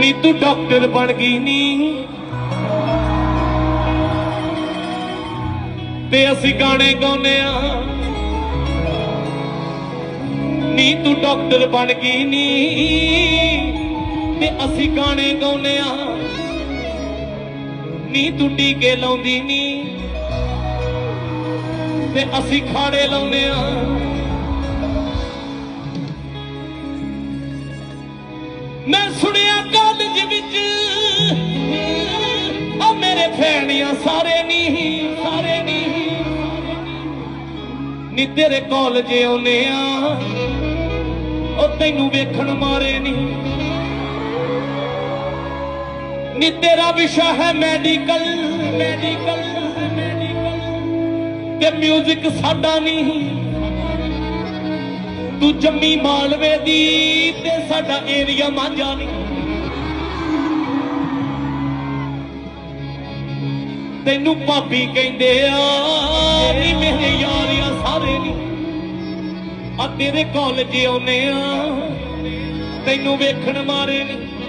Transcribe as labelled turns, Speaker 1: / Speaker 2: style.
Speaker 1: ਨੀ ਤੂੰ ਡਾਕਟਰ ਬਣ ਗਈ ਨੀ। ਤੇ ਅਸੀਂ ਗਾਣੇ ਗਾਉਂਦੇ ਆ। ਨੀ ਤੂੰ ਡਾਕਟਰ ਬਣ ਗਈ ਨੀ। ਤੇ ਅਸੀਂ ਗਾਣੇ ਗਾਉਂਦੇ ਆ। ਨੀ ਤੂੰ ਟੀਕੇ ਲਾਉਂਦੀ ਨੀ। ਤੇ ਅਸੀਂ ਖਾੜੇ ਲਾਉਂਦੇ ਆ। ਮੈਂ ਸੁਣਿਆ ਨੀ ਤੇਰੇ ਕਾਲਜ ਆਉਨੇ ਆ, ਉਹ ਤੈਨੂੰ ਵੇਖਣ ਮਾਰੇ ਨਹੀਂ ਨੀ ਤੇਰਾ ਵਿਸ਼ਾ ਹੈ ਮੈਡੀਕਲ ਮੈਡੀਕਲ ਤੇ 뮤직 ਸਾਡਾ ਨਹੀਂ ਤੂੰ ਜੰਮੀ ਮਾਲਵੇ ਦੀ ਤੇ ਸਾਡਾ ਏਰੀਆ ਮਾਂਝਾ ਨਹੀਂ ਤੈਨੂੰ ਭਾਬੀ ਕਹਿੰਦੇ ਆ ਆ ਤੇਰੇ ਕਾਲਜ ਆਉਨੇ ਆ। ਤੈਨੂੰ ਵੇਖਣ ਮਾਰੇ ਨਹੀਂ